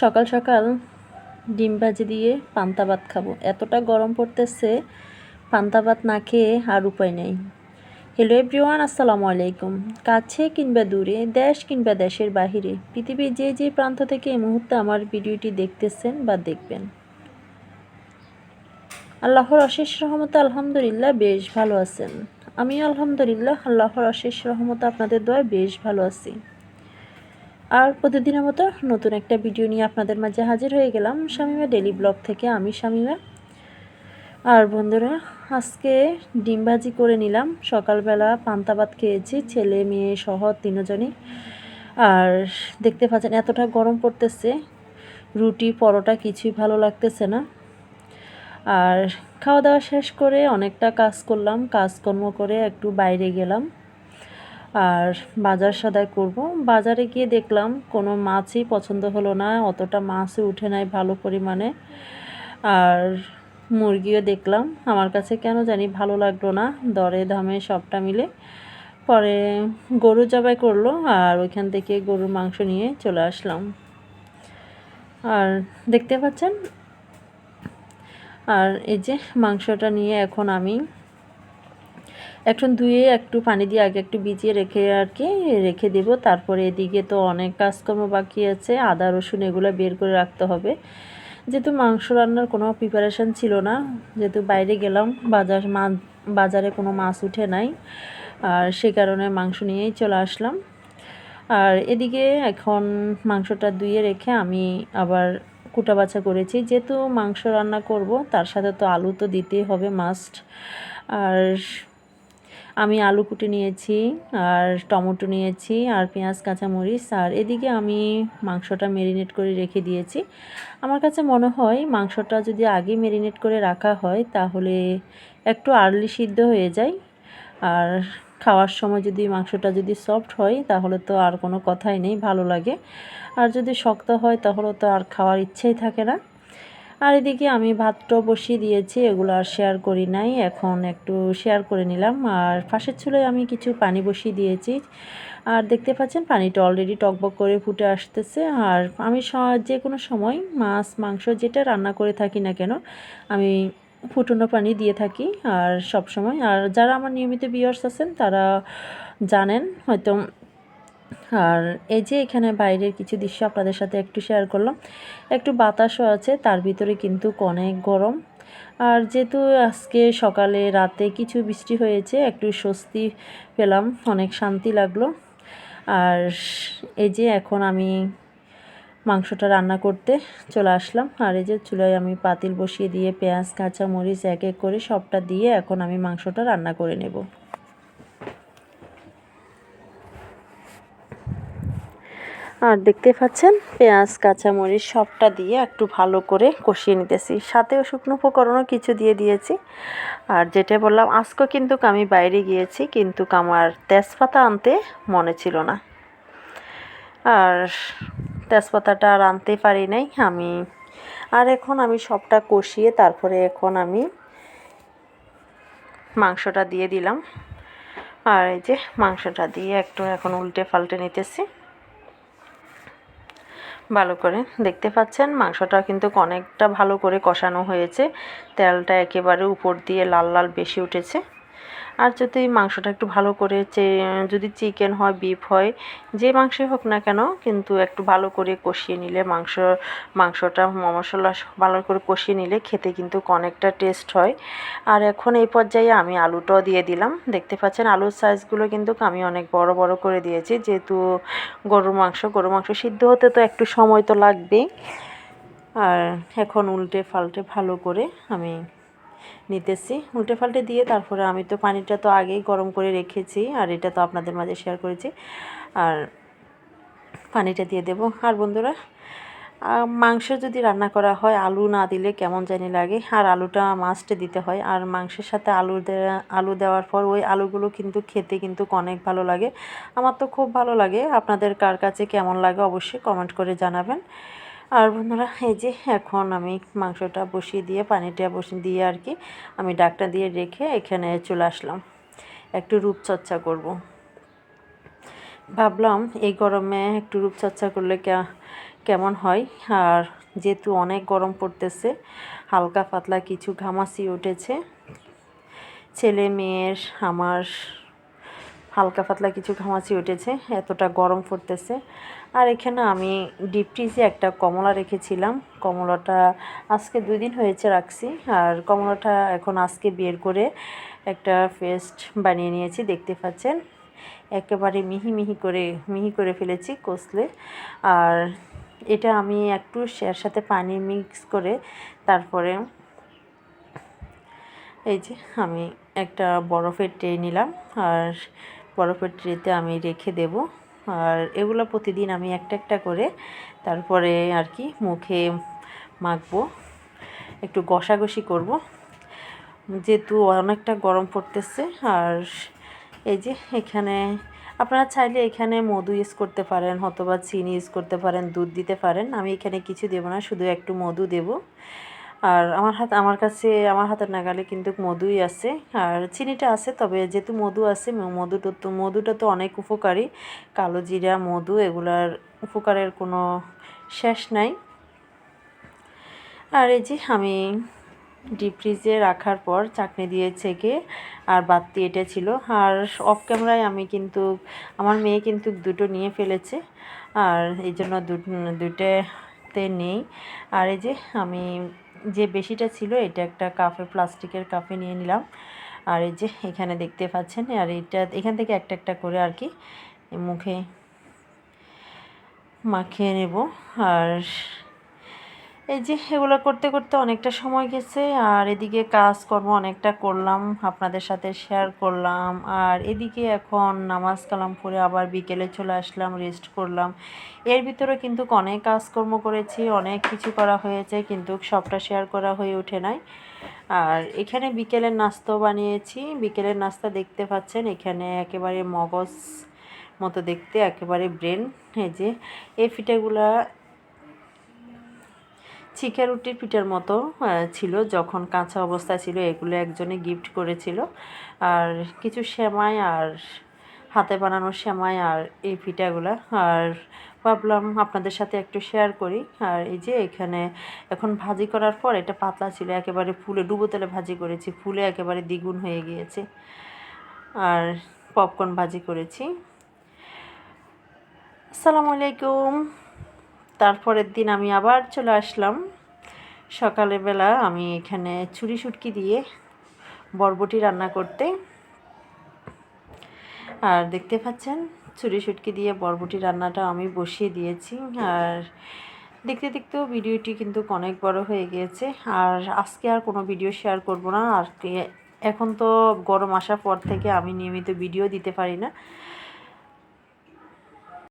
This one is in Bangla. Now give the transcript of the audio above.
সকাল সকাল ডিম ভাজি দিয়ে পান্তা ভাত খাব। এতটা গরম পড়তেছে, পান্তা ভাত না খেয়ে আর উপায় নেই। হ্যালো এভরিওয়ান আসসালামু আলাইকুম। কাছে কিংবা দূরে, দেশ কিংবা দেশের বাহিরে, পৃথিবীর যে যে প্রান্ত থেকে এই মুহূর্তে আমার ভিডিওটি দেখতেছেন বা দেখবেন। আল্লাহর অশেষ রহমত আলহামদুলিল্লাহ বেশ ভালো আছেন। আমি আলহামদুলিল্লাহ আল্লাহর অশেষ রহমত আপনাদের দোয়ায় বেশ ভালো আছি। আর প্রতিদিনের মতো নতুন একটা ভিডিও নিয়ে আপনাদের মাঝে হাজির হয়ে গেলাম শামিমা ডেলি ব্লগ থেকে, আমি শামিমা। আর বন্ধুরা, আজকে ডিম ভাজি করে নিলাম। সকালবেলা পান্তা ভাত খেয়েছি, ছেলে, মেয়ে সহ তিনজনই। আর দেখতে পাচ্ছেন, এতটা গরম পড়তেছে, রুটি, পরোটা কিছুই ভালো লাগতেছে না। আর খাওয়া দাওয়া শেষ করে অনেকটা কাজ করলাম, কাজকর্ম করে একটু বাইরে গেলাম। আর বাজার সদাই করব। বাজারে গিয়ে দেখলাম কোনো মাছই পছন্দ হলো না, অতটা মাছই উঠে নাই ভালো পরিমাণে। আর মুরগিও দেখলাম, আমার কাছে কেন জানি ভালো লাগল না, দরে দামে সবটা মিলে। পরে গরু জবাই করল আর ওইখান থেকে গরুর মাংস নিয়ে চলে আসলাম। আর দেখতে পাচ্ছেন? আর এই যে মাংসটা নিয়ে এখন আমি এখন ধুয়ে, একটু পানি দিয়ে আগে একটু ভিজিয়ে রেখে আর কি, রেখে দেব। তারপরে এদিকে তো অনেক কাজকর্ম বাকি আছে। আদা, রসুন এগুলো বের করে রাখতে হবে। যেহেতু মাংস রান্নার কোনো প্রিপারেশান ছিল না, যেহেতু বাইরে গেলাম, বাজার মা, বাজারে কোনো মাছ উঠে নাই। আর সে কারণে মাংস নিয়েই চলে আসলাম। আর এদিকে এখন মাংসটা ধুয়ে রেখে আমি আবার কুটা বাছা করেছি। যেহেতু মাংস রান্না করব, তার সাথে তো আলু তো দিতেই হবে মাস্ট আর আমি আলু কুটে নিয়েছি, আর টমেটো নিয়েছি, আর পেঁয়াজ, কাঁচামরিচ, আর এদিকে আমি মাংসটা মেরিনেট করে রেখে দিয়েছি। আমার কাছে মনে হয় মাংসটা যদি আগে মেরিনেট করে রাখা হয়, তাহলে একটু আর্লি সিদ্ধ হয়ে যায়। আর খাওয়ার সময় যদি মাংসটা যদি সফট হয়, তাহলে তো আর কোনো কথাই নেই, ভালো লাগে। আর যদি শক্ত হয়, তাহলে তো আর খাওয়ার ইচ্ছেই থাকে না। আর এদিকে আমি ভাতটাও বসিয়ে দিয়েছি, এগুলো আর শেয়ার করি নাই, এখন একটু শেয়ার করে নিলাম। আর পাশের চুলোয় আমি কিছু পানি বসিয়ে দিয়েছি। আর দেখতে পাচ্ছেন, পানিটা অলরেডি টকবক করে ফুটে আসতেছে। আর আমি যে কোনো সময় মাছ, মাংস যেটা রান্না করে থাকি না কেন, আমি ফুটনো পানি দিয়ে থাকি আর সব সময় আর যারা আমার নিয়মিত বিয়ার্স আছেন, তারা জানেন, হয়তো আর এই যে এখানে বাইরের কিছু দৃশ্য আপনাদের সাথে একটু শেয়ার করলাম, একটু বাতাসও আছে, তার ভিতরে কিন্তু অনেক গরম। আর যেহেতু আজকে সকালে রাতে কিছু বৃষ্টি হয়েছে, একটু স্বস্তি পেলাম, অনেক শান্তি লাগল। আর এই যে এখন আমি মাংসটা রান্না করতে চলে আসলাম, আর এই যে চুলায় আমি পাতিল বসিয়ে দিয়ে পেঁয়াজ কাঁচা মরিচ এক এক করে সবটা দিয়ে এখন আমি মাংসটা রান্না করে নেব। আর দেখতে পাচ্ছেন, পেঁয়াজ, কাঁচামরিচ সবটা দিয়ে একটু ভালো করে কষিয়ে নিতেছি। সাথেও শুকনো উপকরণও কিছু দিয়ে দিয়েছি। আর যেটা বললাম, আজকে কিন্তু আমি বাইরে গিয়েছি, কিন্তু আমার তেজপাতা আনতে মনে ছিল না। আর তেজপাতাটা আর আনতে পারি নাই আমি। আর এখন আমি সবটা কষিয়ে তারপরে এখন আমি মাংসটা দিয়ে দিলাম। আর এই যে মাংসটা দিয়ে একটু এখন উল্টে পাল্টে নিতেছি। ভালো করে দেখতে পাচ্ছেন। মাংসটা কিন্তু অনেকটা ভালো করে কষানো হয়েছে। তেলটা একেবারে উপর দিয়ে লাল লাল বেশি উঠেছে। আর যদি মাংসটা একটু ভালো করে যদি চিকেন হয় বিফ হয়, যে মাংসই হোক না কেন, কিন্তু একটু ভালো করে কষিয়ে নিলে মাংস, মাংসটা, মশলা ভালো করে কষিয়ে নিলে খেতে কিন্তু অনেকটা টেস্ট হয়। আর এখন এই পর্যায়ে আমি আলুটাও দিয়ে দিলাম। দেখতে পাচ্ছেন আলুর সাইজগুলো কিন্তু আমি অনেক বড় বড় করে দিয়েছি। যেহেতু গরুর মাংস গরুর মাংস সিদ্ধ হতে তো একটু সময় তো লাগবেই। আর এখন উল্টে ফাল্টে ভালো করে আমি নিতেছি। উল্টে পাল্টে দিয়ে তারপরে আমি তো পানিটা তো আগেই গরম করে রেখেছি আর এটা তো আপনাদের মাঝে শেয়ার করেছি। আর পানিটা দিয়ে দেব। আর বন্ধুরা মাংস যদি রান্না করা হয়, আলু না দিলে কেমন জানি লাগে। আর আলুটা মাস্টে দিতে হয়। আর মাংসের সাথে আলু আলু দেওয়ার পর ওই আলুগুলো কিন্তু খেতে কিন্তু অনেক ভালো লাগে। আমার তো খুব ভালো লাগে। আপনাদের কার কাছে কেমন লাগে অবশ্যই কমেন্ট করে জানাবেন। আর বন্ধুরা, এই যে এখন আমি মাংসটা বসিয়ে দিয়ে, পানিটা বসিয়ে দিয়ে আর কি আমি ডাকটা দিয়ে রেখে এখানে চলে আসলাম একটু রূপচর্চা করব। ভাবলাম এই গরমে একটু রূপচর্চা করলে কেমন হয় আর যেহেতু অনেক গরম পড়তেছে, হালকা পাতলা কিছু ঘামাসি উঠেছে, ছেলে মেয়ের, আমার হালকা পাতলা কিছু ঘামাচি উঠেছে, এতটা গরম পড়তেছে। আর এখানে আমি ডিপ ফ্রিজে একটা কমলা রেখেছিলাম। কমলাটা আজকে দুই দিন হয়েছে রাখছি। আর কমলাটা এখন আজকে বের করে একটা পেস্ট বানিয়ে নিয়েছি, দেখতে পাচ্ছেন? একেবারে মিহি মিহি করে মিহি করে ফেলেছি কষলে। আর এটা আমি একটু এর সাথে পানি মিক্স করে তারপরে এই যে আমি একটা বরফের ট্রে নিলাম। আর বরফের ট্রেতে আমি রেখে দেব। আর এগুলো প্রতিদিন আমি একটা একটা করে তারপরে আর কি মুখে মাখবো, একটু ঘষাঘষি করব। যেহেতু অনেকটা গরম পড়তেছে, আর এই যে এখানে আপনারা চাইলে এখানে মধু ইউজ করতে পারেন অথবা চিনি ইউজ করতে পারেন, দুধ দিতে পারেন। আমি এখানে কিছু দেবো না, শুধু একটু মধু দেব। আর আমার হাত, আমার কাছে, আমার হাতের নাগালে কিন্তু মধুই আছে। আর চিনিটা আছে, তবে যেহেতু মধু আছে মধুটা তো মধুটা তো অনেক উপকারী। কালো জিরা, মধু, এগুলার উপকারের কোনো শেষ নাই। আর এই যে আমি ডিপ ফ্রিজে রাখার পর চাকনি দিয়ে ছেঁকে আর বাতি এটা ছিল। আর অফ ক্যামেরায় আমি কিন্তু, আমার মেয়ে কিন্তু দুটো নিয়ে ফেলেছে। আর এই জন্য দুটোতে নেই। আর এই যে আমি যে বেশিটা ছিল, এটা একটা কাপে প্লাস্টিকের কাপে নিয়ে নিলাম। আর এই যে এখানে দেখতে পাচ্ছেন, আর এটা এখান থেকে একটা একটা করে আর কি, মুখে মাখিয়ে নেব। আর এই যে, এগুলো করতে করতে অনেকটা সময় গেছে, আর এদিকে কাজকর্ম অনেকটা করলাম, আপনাদের সাথে শেয়ার করলাম, আর এদিকে এখন নামাজ কালাম পরে আবার বিকেলে চলে আসলাম রেস্ট করলাম। এর ভিতরে কিন্তু অনেক কাজকর্ম করেছি, অনেক কিছু করা হয়েছে, কিন্তু সবটা শেয়ার করা হয়ে ওঠে নাই। আর এখানে বিকেলের নাস্তাও বানিয়েছি, বিকেলের নাস্তা দেখতে পাচ্ছেন, এখানে একেবারে মগজ মতো দেখতে, একেবারে ব্রেন এই যে, এই ফিটাগুলা চিকা রুটির পিঠার মতো ছিল যখন কাঁচা অবস্থায় ছিল, এগুলো একজনে গিফট করেছিল। আর কিছু সেমাই আর হাতে বানানো সেমাই আর এই পিঠাগুলো। আর ভাবলাম আপনাদের সাথে একটু শেয়ার করি। আর এই যে এখানে এখন ভাজি করার পর এটা পাতলা ছিল, একেবারে ফুলে, ডুবো তেলে ভাজি করেছি, ফুলে একেবারে দ্বিগুণ হয়ে গিয়েছে। আর পপকর্ন ভাজি করেছি। আসসালামু আলাইকুম। তারপরের দিন আমি আবার চলে আসলাম। সকালবেলা আমি এখানে ছুরি সুটকি দিয়ে বরবটি রান্না করতে। আর দেখতে পাচ্ছেন, ছুরি সুটকি দিয়ে বরবটি রান্নাটা আমি বসিয়ে দিয়েছি। আর দেখতে দেখতেও ভিডিওটি কিন্তু অনেক বড় হয়ে গিয়েছে। আর আজকে আর কোনো ভিডিও শেয়ার করব না। আর এখন তো গরম আসার পর থেকে আমি নিয়মিত ভিডিও দিতে পারি না।